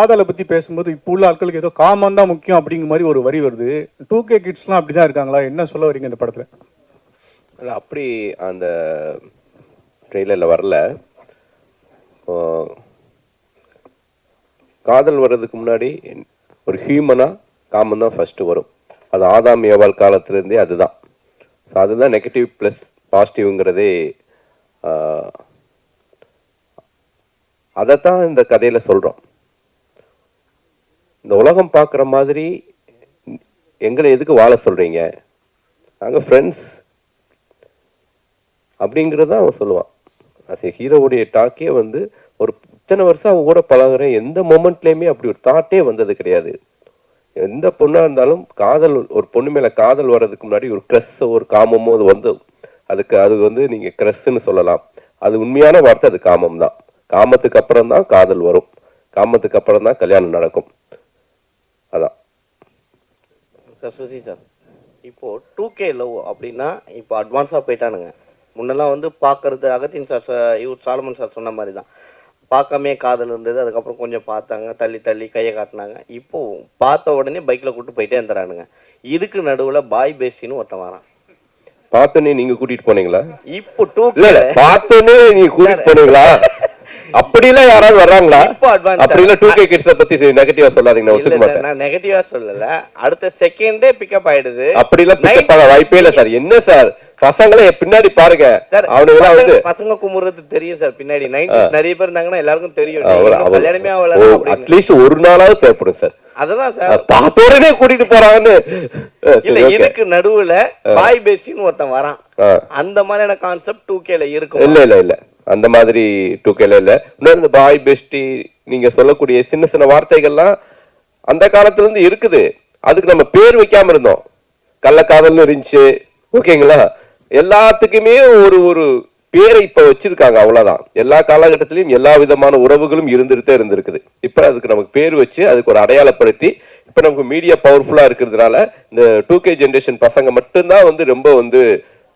காதலை பத்தி பேசும்போது இப்போ உள்ள ஆட்களுக்கு ஏதோ காமன் தான் முக்கியம் அப்படிங்கிற மாதிரி ஒரு வரி வருது. டூ கே கிட்ஸ்லாம் அப்படிதான் இருக்காங்களா? என்ன சொல்ல வரீங்க இந்த படத்துல? இல்லை அப்படி அந்த ட்ரெய்லரில் வரல. காதல் வர்றதுக்கு முன்னாடி ஒரு ஹியூமனாக காமன் தான் ஃபஸ்ட்டு வரும். அது ஆதாம் ஏவாள் காலத்துலேருந்தே அதுதான். ஸோ அதுதான் நெகட்டிவ் ப்ளஸ் பாசிட்டிவ்ங்கிறதே அதைத்தான் இந்த கதையில சொல்றோம். இந்த உலகம் பார்க்குற மாதிரி எங்களை எதுக்கு வாழ சொல்கிறீங்க நாங்கள் ஃப்ரெண்ட்ஸ் அப்படிங்கிறத அவன் சொல்லுவான். அஸ் ஏ ஹீரோவுடைய டாக்கே வந்து ஒரு இத்தனை வருஷம் அவன் கூட பழகுறேன் எந்த மொமெண்ட்லேயுமே அப்படி ஒரு தாட்டே வந்தது கிடையாது. எந்த பொண்ணாக இருந்தாலும் காதல் ஒரு பொண்ணு மேலே காதல் வர்றதுக்கு முன்னாடி ஒரு க்ரெஸ்ஸோ ஒரு காமமோ அது வந்து அதுக்கு அது வந்து நீங்கள் க்ரெஸ்ஸுன்னு சொல்லலாம். அது உண்மையான வார்த்தை அது காமம் தான் காமத்துக்கு அப்புறம் தான் காதல் வரும். காமத்துக்கு அப்புறம் தான் கல்யாணம் நடக்கும். அதான். சார் சுசி சார் இப்போ டூ கே லவ் அப்படின்னா இப்போ அட்வான்ஸாக போயிட்டானுங்க. முன்னெல்லாம் வந்து பார்க்கறது அகத்தின் சார் இவர் சாலமன் சார் சொன்ன மாதிரி தான் பார்க்காமே காதல் இருந்தது அதுக்கப்புறம் கொஞ்சம் பார்த்தாங்க தள்ளி தள்ளி கையை காட்டினாங்க. இப்போ பார்த்த உடனே பைக்கில் கூட்டு போயிட்டே இருந்துறானுங்க இதுக்கு நடுவில் பாய் பேசின்னு ஒருத்தன் வரான். பார்த்தோன்னே நீங்க கூட்டிட்டு போனீங்களா? இப்போ டூ பார்த்தோன்னே நீங்க கூட்டிட்டு போனீங்களா? அப்படிலாம் யாராவது வர்றாங்களா? அப்படி இல்ல டூ கே கிட்ஸ பத்தி நெகட்டிவா சொல்லாதீங்க ஒத்துக்க மாட்டேன். நான் நெகட்டிவா சொல்லல. அடுத்த செகண்டே பிக்கப் ஆயிடுது. அப்படிலாம் பிக்கப் ஆக வாய்ப்பே இல்ல சார் என்ன சார் பசங்களை பின்னாடி பாருங்க. அவனுங்களாம் வந்து பசங்க- குமுறது தெரியும் சார் பின்னாடி. நைன்டிஸ் நிறைய பேர் இருந்தாங்கன்னா எல்லாருக்கும் தெரியும். கல்யாணமே ஆகல அட்லீஸ்ட் ஒரு நாளாவது தேவைப்படும் சார் அததான் சார் பார்த்த உடனே கூட்டிட்டு போறாங்கன்னு. இல்ல. இதுக்கு நடுவுல பாய் பேசின்னு ஒருத்தன் வரான். அந்த மாதிரியான கான்செப்ட் டூ கேல இருக்கும்? இல்ல இல்ல இல்ல. அந்த மாதிரி டூ கேல இல்ல. இன்னொரு இந்த பாய் பெஸ்டி நீங்க சொல்லக்கூடிய சின்ன சின்ன வார்த்தைகள்லாம் அந்த காலத்துல இருந்து இருக்குது. அதுக்கு நம்ம பேர் வைக்காம இருந்தோம். கள்ளக்காதல்னு இருந்துச்சு. ஓகேங்களா? எல்லாத்துக்குமே ஒரு ஒரு பேரை இப்ப வச்சிருக்காங்க அவ்வளவுதான். எல்லா காலகட்டத்திலயும் எல்லா விதமான உறவுகளும் இருந்துகிட்டே இருந்திருக்குது. இப்ப அதுக்கு நமக்கு பேர் வச்சு அதுக்கு ஒரு அடையாளப்படுத்தி இப்ப நமக்கு மீடியா பவர்ஃபுல்லா இருக்கிறதுனால இந்த டூ கே ஜென்ரேஷன் பசங்க மட்டும்தான் வந்து ரொம்ப வந்து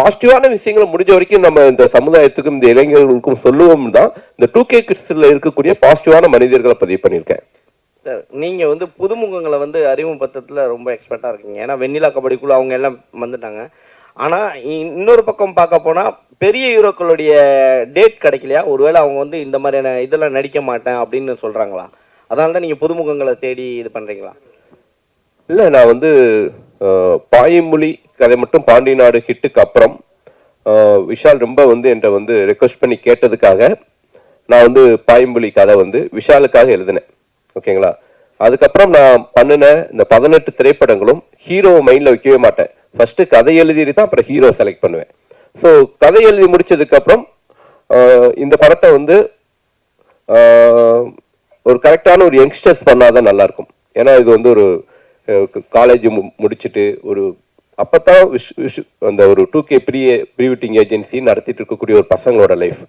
பாசிட்டிவான விஷயங்களை முடிஞ்ச வரைக்கும் நம்ம இந்த சமுதாயத்துக்கும் இந்த இளைஞர்களுக்கும் சொல்லுவோம் தான். இந்த டூ கே கிட்ஸ்ல இருக்கக்கூடிய பாசிட்டிவான மனிதர்களை பதிவு பண்ணியிருக்கேன். சார் நீங்க வந்து புதுமுகங்களை வந்து அறிமுகப்படுத்துறதுல ரொம்ப எக்ஸ்பர்ட்டா இருக்கீங்க. ஏன்னா வெண்ணிலா கபடி குழு அவங்க எல்லாம் வந்துட்டாங்க. ஆனா இ- இன்னொரு பக்கம் பார்க்க போனா பெரிய ஹீரோக்களுடைய டேட் கிடைக்கலையா? ஒருவேளை அவங்க வந்து இந்த மாதிரியான இதெல்லாம் நடிக்க மாட்டேன் அப்படின்னு சொல்றாங்களா? அதனால தான் நீங்க புதுமுகங்களை தேடி இது பண்றீங்களா? இல்ல நான் வந்து பாயமொழி கதை மட்டும் பாண்டி நாடு ஹிட்டுக்கு அப்புறம். விஷால் ரொம்ப வந்து என்கிட்ட வந்து ரெக்வஸ்ட் பண்ணி கேட்டதுக்காக நான் வந்து பாயமொழி கதை வந்து விஷாலுக்காக எழுதினேன். ஓகேங்களா? அதுக்கப்புறம் நான் பண்ணின இந்த பதினெட்டு திரைப்படங்களும் ஹீரோ மைண்டில் வைக்கவே மாட்டேன். ஃபர்ஸ்ட் கதை எழுதிட்டு தான் அப்புறம் ஹீரோ செலக்ட் பண்ணுவேன். ஸோ கதை எழுதி முடிச்சதுக்கப்புறம் இந்த படத்தை வந்து ஒரு கரெக்டான ஒரு யங்ஸ்டர்ஸ் பண்ணாதான் தான் நல்லாயிருக்கும் ஏன்னா இது வந்து ஒரு காலேஜ் முடிச்சுட்டு ஒரு அப்பத்தான் விஷ் விஷ் அந்த ஒரு two K pre prewedding agency நடத்திட்டு இருக்கக்கூடிய ஒரு பசங்களோட லைஃப்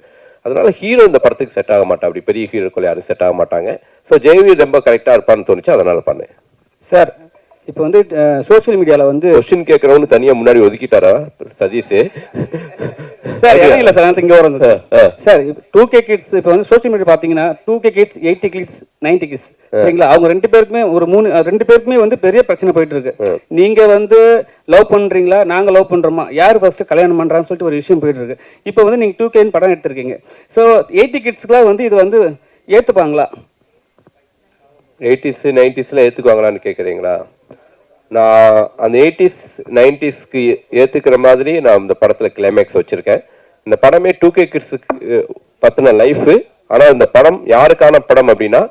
அதனால ஹீரோ இந்த படத்துக்கு செட் ஆக மாட்டா அப்படி பெரிய ஹீரோக்கள் யாரும் செட் ஆக மாட்டாங்க. ஸோ ஜெயவீர் ரொம்ப கரெக்டாக இருப்பான்னு தோணுச்சு. அதனால பண்ணேன். சார் இப்போ வந்து சோஷியல் மீடியாவில் வந்து கொஸ்டின் கேட்கறவனு தனியா முன்னாடி ஒதுக்கிட்டாரா சதீஷ்? சார் இல்லை சார் இங்கே வரும். சார் டூ கே கிட்ஸ் இப்போ வந்து சோஷியல் மீடியா பார்த்தீங்கன்னா two K kids eighty kids ninety kids சரிங்களா? அவங்க ரெண்டு பேருக்குமே ஒரு மூணு ரெண்டு பேருக்குமே வந்து பெரிய பிரச்சனை போயிட்டு இருக்கு. நீங்க வந்து லவ் பண்றீங்களா? நாங்க லவ் பண்றோமா? யார் ஃபர்ஸ்ட் கல்யாணம் பண்றான்னு சொல்லிட்டு ஒரு விஷயம் போயிட்டு இருக்கு. இப்போ வந்து நீங்க டூ கேன்னு படம் எடுத்திருக்கீங்க. ஸோ எயிட்டி கிட்ஸ்க்குலாம் வந்து இது வந்து ஏத்துப்பாங்களா? எயிட்டிஸு நைன்டிஸில் ஏற்றுக்குவாங்களான்னு கேட்குறீங்களா நான் அந்த எயிட்டிஸ் நைன்டிஸ்க்கு ஏற்றுக்கிற மாதிரி நான் இந்த படத்தில் கிளைமேக்ஸ் வச்சுருக்கேன். இந்த படமே டூ கே கிட்ஸுக்கு பற்றின லைஃபு ஆனால் இந்த படம் யாருக்கான படம் அப்படின்னா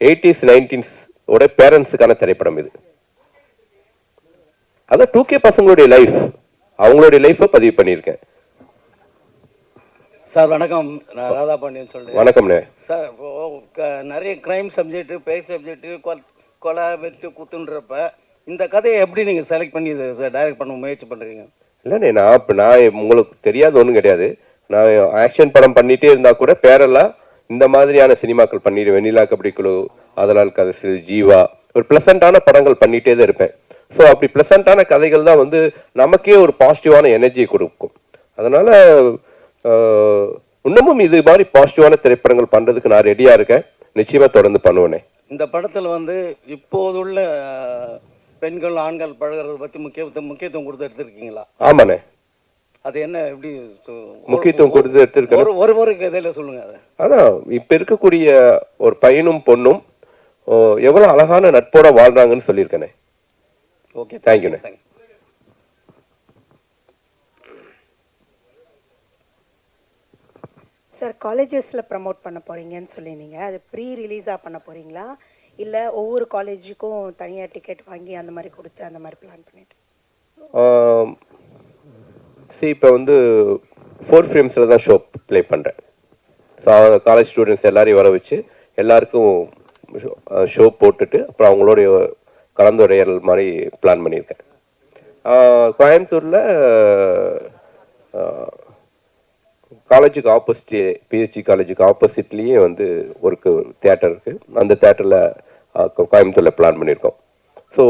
எயிட்டிஸ் நைன்டீன்ஸ் ஓட பேரண்ட்ஸுக்கான திரைப்படம் இது. அதான் டூ கே பசங்களுடைய லைஃப் அவங்களுடைய லைஃப்பை பதிவு பண்ணியிருக்கேன். சார் வணக்கம். நான் ராதா பாண்டியன் சொல்றேன். வணக்கம்ண்ணே. சார் நிறைய கிரைம் சப்ஜெக்ட் பேய் சப்ஜெக்ட் கொலை வெட்டு குத்துன்றப்ப இந்த கதையை எப்படி நீங்க செலக்ட் பண்ணி இதை சார் டைரக்ட் பண்ண முயற்சி பண்றீங்க? இல்லைண்ணே நான் இப்போ நான் உங்களுக்கு தெரியாத ஒன்றும் கிடையாது. நான் ஆக்ஷன் படம் பண்ணிட்டே இருந்தா கூட பேரெல்லாம் இந்த மாதிரியான சினிமாக்கள் பண்ணிடுவேன் வெண்ணிலா கபடி குழு அதனால் கதை ஜீவா ஒரு ப்ளசண்டான படங்கள் பண்ணிட்டே தான் இருப்பேன். ஸோ அப்படி ப்ளசண்டான கதைகள் தான் வந்து நமக்கே ஒரு பாசிட்டிவான எனர்ஜி கொடுக்கும். அதனால இன்னமும் இது மாதிரி பாசிட்டிவான திரைப்படங்கள் பண்றதுக்கு நான் ரெடியா இருக்கேன். நிச்சயமா தொடர்ந்து பண்ணுவேனே. இந்த படத்துல வந்து இப்போதுள்ள பெண்கள் ஆண்கள் பழகுறத பத்தி முக்கியத்துவம் முக்கியத்துவம் கொடுத்து எடுத்திருக்கீங்களா? ஆமாண்ணே. அது என்ன எப்படி முக்கியத்துவம் கொடுத்து எடுத்திருக்கேன். ஒரு ஒரு கதையில சொல்லுங்க அதை. அதான் இப்ப இருக்கக்கூடிய ஒரு பையனும் பொண்ணும் ஓ, எவ்வளவு அழகான நட்போட வாழ்றாங்கன்னு சொல்லியிருக்கேனே. ஓகே Thank you,ண்ணே. தேங்க்யூ சார் காலேஜஸில் ப்ரமோட் பண்ண போகிறீங்கன்னு சொல்லியிருந்தீங்க. அது ப்ரீ ரிலீஸாக பண்ண போகிறீங்களா இல்லை ஒவ்வொரு காலேஜுக்கும் தனியாக டிக்கெட் வாங்கி அந்த மாதிரி கொடுத்து அந்த மாதிரி பிளான் பண்ணிட்டு? சி இப்போ வந்து ஃபோர் ஃப்ரேம்ஸில் தான் ஷோ ப்ளே பண்ணுறேன் ஸோ காலேஜ் ஸ்டூடெண்ட்ஸ் எல்லாரையும் வர வச்சு எல்லாருக்கும் ஷோ போட்டுட்டு அப்புறம் அவங்களுடைய கலந்துரையாடல் மாதிரி பிளான் பண்ணியிருக்கேன். கோயம்புத்தூரில் காலேஜுக்கு ஆப்போசிட்டே பிஹெச்சி காலேஜுக்கு ஆப்போசிட்லேயே வந்து ஒரு தேட்டர் இருக்குது அந்த தேட்டரில் கோயம்புத்தூரில் பிளான் பண்ணியிருக்கோம் ஸோ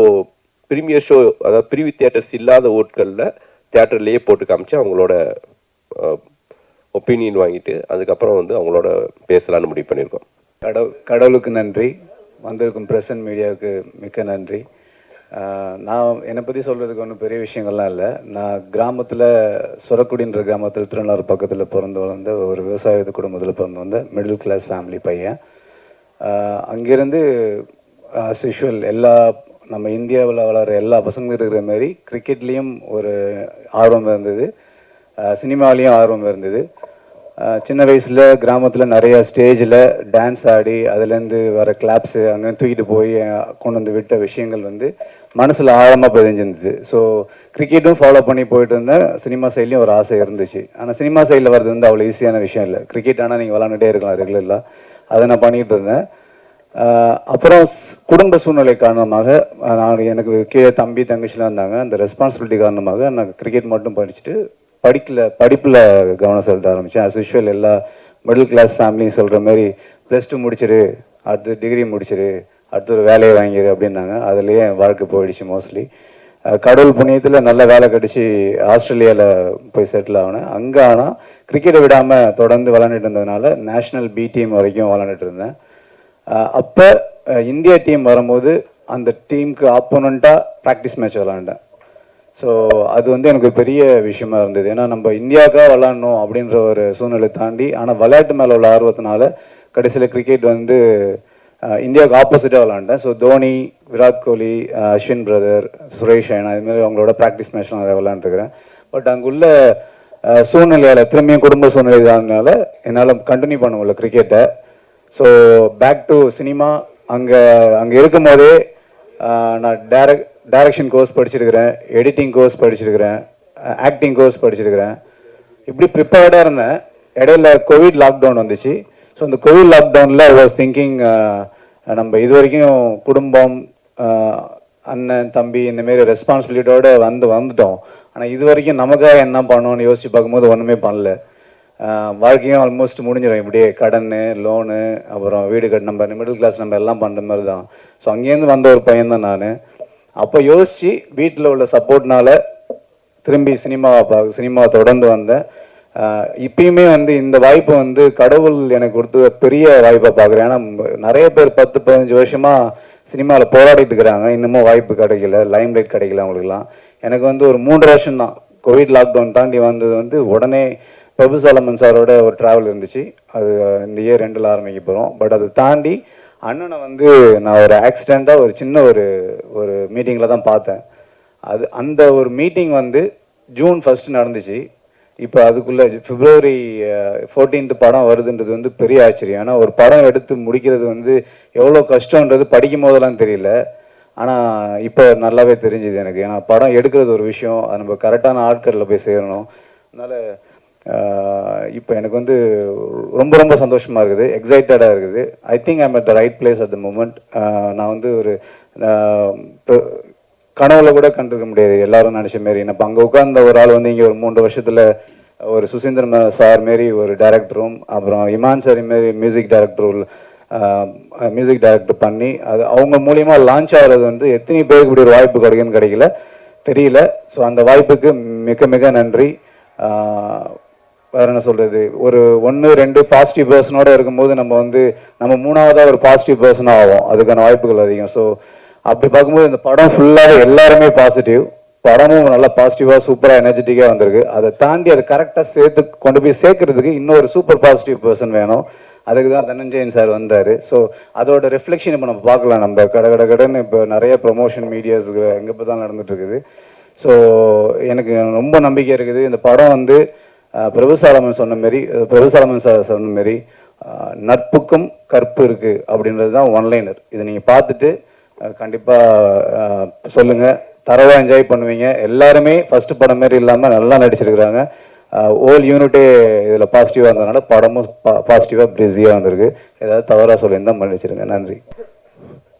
ப்ரீமியர் ஷோ அதாவது பிரிவி தேட்டர்ஸ் இல்லாத ஓட்களில் தேட்டர்லேயே போட்டு காமிச்சு அவங்களோட ஒப்பீனியன் வாங்கிட்டு அதுக்கப்புறம் வந்து அவங்களோட பேசலாம்னு முடிவு பண்ணியிருக்கோம் கடவுள் கடவுளுக்கு நன்றி. வந்திருக்கும் பிரசன்ட் மீடியாவுக்கு மிக்க நன்றி. நான் என்னை பற்றி சொல்கிறதுக்கு ஒன்றும் பெரிய விஷயங்கள்லாம் இல்லை. நான் கிராமத்தில் சுரக்குடின்ற கிராமத்தில் திருநள்ளாறு பக்கத்தில் பிறந்து வளர்ந்த ஒரு விவசாய குடும்பத்தில் பிறந்து வந்த மிடில் கிளாஸ் ஃபேமிலி பையன். அங்கேருந்து சிஷுவல் ஆஸ் யூஷுவல் எல்லா நம்ம இந்தியாவில் வளர எல்லா பசங்களும் இருக்கிற மாதிரி கிரிக்கெட்லேயும் ஒரு ஆர்வம் இருந்தது. சினிமாலேயும் ஆர்வம் இருந்தது. சின்ன வயசில் கிராமத்தில் நிறைய ஸ்டேஜில் டான்ஸ் ஆடி அதுலேருந்து வர கிளாப்ஸு அங்கே தூக்கிட்டு போய் கொண்டு வந்து விட்ட விஷயங்கள் வந்து மனசில் ஆழமாக பதிஞ்சிருந்தது. ஸோ கிரிக்கெட்டும் ஃபாலோ பண்ணி போயிட்டு இருந்தேன் சினிமா சைட்லேயும் ஒரு ஆசை இருந்துச்சு. ஆனால் சினிமா சைடில் வர்றது வந்து அவ்வளோ ஈஸியான விஷயம் இல்லை. கிரிக்கெட் ஆனால் நீங்கள் விளாண்டுட்டே இருக்கலாம் ரெகுலராக அதை நான் பண்ணிகிட்டு இருந்தேன். அப்புறம் குடும்ப சூழ்நிலை காரணமாக நான் எனக்கு கீழே தம்பி தங்கச்சிலாம் இருந்தாங்க. அந்த ரெஸ்பான்சிபிலிட்டி காரணமாக நான் கிரிக்கெட் மட்டும் படிச்சுட்டு படிக்கல படிப்பில் கவனம் செலுத்த ஆரம்பித்தேன் அஸ் யூஷுவல் எல்லா மிடில் கிளாஸ் ஃபேமிலியும் சொல்கிற மாதிரி ப்ளஸ் டூ முடிச்சிரு அடுத்து டிகிரி முடிச்சிரு அடுத்து ஒரு வேலையை வாங்கிடு அப்படின்னாங்க. அதுலேயே என் வாழ்க்கை போயிடுச்சு மோஸ்ட்லி கடவுள் புண்ணியத்தில் நல்ல வேலை கிடச்சி ஆஸ்திரேலியாவில் போய் செட்டில் ஆகினேன் அங்கே ஆனால் கிரிக்கெட்டை விடாமல் தொடர்ந்து விளாண்டுட்டு இருந்ததுனால நேஷ்னல் பி டீம் வரைக்கும் விளாண்டுட்டு இருந்தேன். அப்போ இந்திய இந்தியா டீம் வரும்போது அந்த டீமுக்கு ஆப்போனண்ட்டாக ப்ராக்டிஸ் மேட்ச் விளாண்டேன் ஸோ அது வந்து எனக்கு பெரிய விஷயமா இருந்தது. ஏன்னா நம்ம இந்தியாவுக்காக விளாடணும் அப்படின்ற ஒரு சூழ்நிலை தாண்டி ஆனால் விளையாட்டு மேலே உள்ள ஆர்வத்தினால கடைசியில் கிரிக்கெட் வந்து இந்தியாவுக்கு ஆப்போசிட்டாக விளாண்டேன். ஸோ தோனி விராட் கோலி அஸ்வின் பிரதர் சுரேஷ் ஐனா இதுமாரி அவங்களோட ப்ராக்டிஸ் மேட்ச்லாம் நிறைய விளாண்டுருக்கிறேன். பட் அங்குள்ள சூழ்நிலையால் திரும்பியும் குடும்ப சூழ்நிலை தானால என்னால் கண்டினியூ பண்ண முடியல கிரிக்கெட்டை ஸோ பேக் டு சினிமா அங்கே அங்கே இருக்கும்போதே போதே நான் டேரக்ட் டைரக்ஷன் கோர்ஸ் படிச்சிருக்கிறேன் எடிட்டிங் கோர்ஸ் படிச்சிருக்கிறேன் ஆக்டிங் கோர்ஸ் படிச்சிருக்கிறேன். இப்படி ப்ரிப்பேர்டாக இருந்தேன். இடையில கோவிட் லாக்டவுன் வந்துச்சு. ஸோ அந்த கோவிட் லாக்டவுனில் ஐ வாஸ் திங்கிங் நம்ம இது வரைக்கும் குடும்பம் அண்ணன் தம்பி இந்தமாரி ரெஸ்பான்சிபிலிட்டியோட வந்து வந்துட்டோம். ஆனால் இது வரைக்கும் நமக்காக என்ன பண்ணணும்னு யோசிச்சு பார்க்கும்போது ஒன்றுமே பண்ணல. வாழ்க்கையும் ஆல்மோஸ்ட் முடிஞ்சிடும் இப்படியே கடன் லோனு அப்புறம் வீடு கட் நம்ம மிடில் கிளாஸ் நம்ம எல்லாம் பண்ணுற மாதிரி தான். ஸோ அங்கேருந்து வந்த ஒரு பையன் தான் நான். அப்போ யோசித்து வீட்டில் உள்ள சப்போர்ட்னால திரும்பி சினிமாவை பார்க்க சினிமாவை தொடர்ந்து வந்தேன். இப்பயுமே வந்து இந்த வாய்ப்பு வந்து கடவுள் எனக்கு கொடுத்த பெரிய வாய்ப்பை பார்க்குறேன். ஏன்னா நிறைய பேர் பத்து பதினஞ்சு வருஷமாக சினிமாவில் போராடிட்டு இருக்கிறாங்க. இன்னமும் வாய்ப்பு கிடைக்கல. லைம் லைட் கிடைக்கல அவங்களுக்குலாம் எனக்கு வந்து ஒரு மூன்று வருஷம் தான் கோவிட் லாக்டவுன் தாண்டி வந்தது வந்து உடனே பிரபு சாலமன் சாரோட ஒரு ட்ராவல் இருந்துச்சு. அது இந்த இயர் ரெண்டில் ஆரம்பிக்க போகிறோம் பட் அதை தாண்டி அண்ணனை வந்து நான் ஒரு ஆக்சிடெண்ட்டாக ஒரு சின்ன ஒரு ஒரு மீட்டிங்கில் தான் பார்த்தேன். அது அந்த ஒரு மீட்டிங் வந்து ஜூன் ஃபஸ்ட்டு நடந்துச்சு. இப்போ அதுக்குள்ளே பிப்ரவரி ஃபோர்டீன்த் படம் வருதுன்றது வந்து பெரிய ஆச்சரியம். ஆனால் ஒரு படம் எடுத்து முடிக்கிறது வந்து எவ்வளோ கஷ்டன்றது படிக்கும் போதெல்லாம் தெரியல. ஆனால் இப்போ நல்லாவே தெரிஞ்சுது எனக்கு. ஏன்னா படம் எடுக்கிறது ஒரு விஷயம். அது நம்ம கரெக்டான ஆட்களில் போய் சேரணும். அதனால இப்போ எனக்கு வந்து ரொம்ப ரொம்ப சந்தோஷமாக இருக்குது எக்ஸைட்டடாக இருக்குது. I think I'm at the right place at the moment நான் வந்து ஒரு கனவுல கூட கண்டிருக்க முடியாது. எல்லாரும் நினச்ச மாரி. இப்போ அங்கே உட்கார்ந்த ஒரு ஆள் வந்து இங்கே ஒரு மூன்று வருஷத்தில் ஒரு சுசீந்திரன் சார் மாரி ஒரு டேரக்டரும் அப்புறம் இமான் சார் மாரி மியூசிக் டைரக்டர் மியூசிக் டைரக்டர் பண்ணி அது அவங்க மூலியமாக லான்ச் ஆகிறது வந்து எத்தனை பேருக்கு இப்படி ஒரு வாய்ப்பு கிடைக்குன்னு கிடைக்கல. தெரியல. ஸோ அந்த வாய்ப்புக்கு மிக மிக நன்றி. வேறு என்ன சொல்கிறது ஒரு ஒன்று ரெண்டு பாசிட்டிவ் பர்சனோட இருக்கும்போது நம்ம வந்து நம்ம மூணாவதாக ஒரு பாசிட்டிவ் பர்சனாக ஆகும் அதுக்கான வாய்ப்புகள் அதிகம். ஸோ அப்படி பார்க்கும்போது இந்த படம் ஃபுல்லாக எல்லாருமே பாசிட்டிவ் படமும் நல்லா பாசிட்டிவாக சூப்பராக எனர்ஜெட்டிக்காக வந்திருக்கு. அதை தாண்டி அதை கரெக்டாக சேர்த்து கொண்டு போய் சேர்க்கறதுக்கு இன்னொரு சூப்பர் பாசிட்டிவ் பர்சன் வேணும். அதுக்கு தான் தனஞ்சயன் சார் வந்தார். ஸோ அதோட ரிஃப்ளெக்ஷன் இப்போ நம்ம பார்க்கலாம். நம்ம கட கட கடன்னு இப்போ நிறைய ப்ரொமோஷன் மீடியாஸுக்கு எங்கே இப்போ தான் நடந்துட்டு இருக்குது. ஸோ எனக்கு ரொம்ப நம்பிக்கை இருக்குது. இந்த படம் வந்து பிரபு சாலமன் சொன்ன மாரி பிரபு சாலமன் சார் சொன்ன மாரி நட்புக்கும் கற்பு இருக்குது அப்படின்றது தான் ஒன்லைனர் இதை நீங்கள் பார்த்துட்டு கண்டிப்பாக சொல்லுங்கள் தரவாக என்ஜாய் பண்ணுவீங்க. எல்லாருமே ஃபஸ்ட்டு படம் மாரி இல்லாமல் நல்லா நடிச்சிருக்கிறாங்க. ஓல் யூனிட்டே இதில் பாசிட்டிவாக இருந்ததுனால படமும் பாசிட்டிவாக பிஸியாக வந்திருக்கு. ஏதாவது தவறாக சொல்லியிருந்தால் மன்னிச்சிருங்க. நன்றி.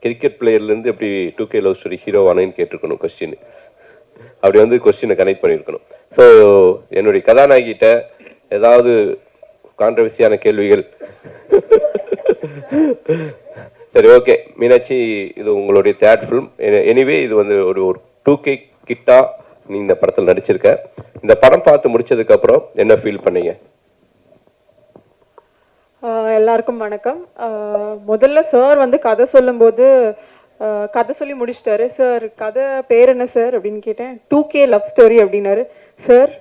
கிரிக்கெட் பிளேயர்லேருந்து எப்படி two K love story hero ஆனேன்னு கேட்டிருக்கணும் கொஸ்டின் அப்படி வந்து கொஸ்டினை கனெக்ட் பண்ணியிருக்கணும். ஸோ என்னுடைய கதாநாயகிட்ட ஏதாவது கான்ட்ரவர்சியான கேள்விகள்? சரி ஓகே மீனாட்சி இது உங்களுடைய தேர்ட் ஃபிலிம் எனிவே இது வந்து ஒரு ஒரு டூ கே கிட்டா நீ இந்த படத்தில் நடிச்சிருக்க. இந்த படம் பார்த்து முடிச்சதுக்கு அப்புறம் என்ன ஃபீல் பண்ணீங்க? ஆஹ் எல்லாருக்கும் வணக்கம். முதல்ல சார் வந்து கதை சொல்லும்போது கதை சொல்லி முடிச்சிட்டாரு. சார் கதை பேர் என்ன சார் அப்படின்னு கேட்டேன். டூ கே லவ் ஸ்டோரி அப்படின்னாரு. சார்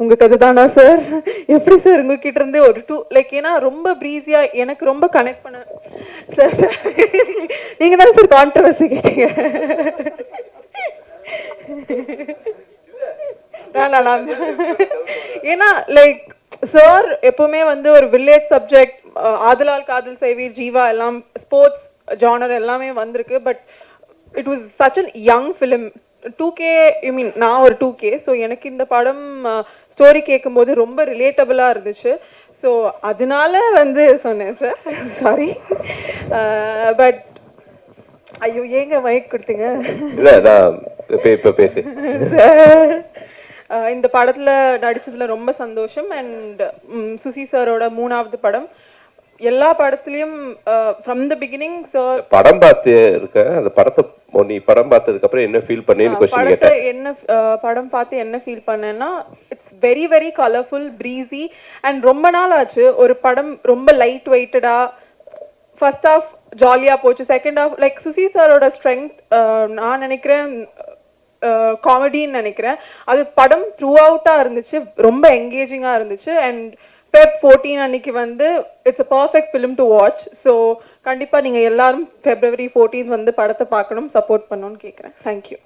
உங்க கதை தானா சார் எப்படி சார் உங்ககிட்ட இருந்து ஒரு டூ லைக் ஏன்னா ரொம்ப ப்ரீஸியா எனக்கு ரொம்ப கனெக்ட் பண்ண சார் சார் நீங்க தானே சார் கான்ட்ரவர்சி கேட்டீங்க? ஏன்னா லைக் சார் எப்பவுமே வந்து ஒரு வில்லேஜ் சப்ஜெக்ட் ஆதலால் காதல் செய்வீர் ஜீவா எல்லாம் ஸ்போர்ட்ஸ் ஜானர் எல்லாமே வந்திருக்கு but it was such an young film two K I mean நான் ஒரு டூ கே ஸோ எனக்கு இந்த படம் ஸ்டோரி கேட்கும்போது ரொம்ப ரிலேட்டபிளாக இருந்துச்சு. ஸோ அதனால வந்து சொன்னேன் சார் சாரி பட் ஐயோ ஏங்க மைக் கொடுத்தீங்க? இப்போ பேசு. சார் இந்த படத்துல நடிச்சதுல ரொம்ப சந்தோஷம். அண்ட் சுசி சாரோட மூணாவது படம் எல்லா படத்துலயும் ஃப்ரம் த பிகினிங் சார் படம் பார்த்து இருக்க அந்த படத்தை நீ படம் பார்த்ததுக்கு அப்புறம் என்ன ஃபீல் பண்ணேன்னு படத்தை கேட்டேன். என்ன படம் பார்த்து என்ன ஃபீல் பண்ணேன்னா it's very very colourful breezy and ரொம்ப நாள் ஆச்சு ஒரு படம் ரொம்ப லைட் வெயிட்டடா ஃபர்ஸ்ட் ஆஃப் ஜாலியா போச்சு செகண்ட் ஆஃப் லைக் சுசி சாரோட ஸ்ட்ரென்த் நான் நினைக்கிறேன் காமெடின்னு நினைக்கிறேன். அது படம் த்ரூ அவுட்டா இருந்துச்சு ரொம்ப என்கேஜிங்கா இருந்துச்சு அண்ட் ஃபெப் ஃபோர்டீன் அன்னைக்கு வந்து it's a perfect film to watch so கண்டிப்பாக நீங்கள் எல்லாரும் ஃபெப்ரவரி ஃபோர்டீன் வந்து படத்தை பார்க்கணும் சப்போர்ட் பண்ணணும்னு கேட்குறேன் தேங்க்யூ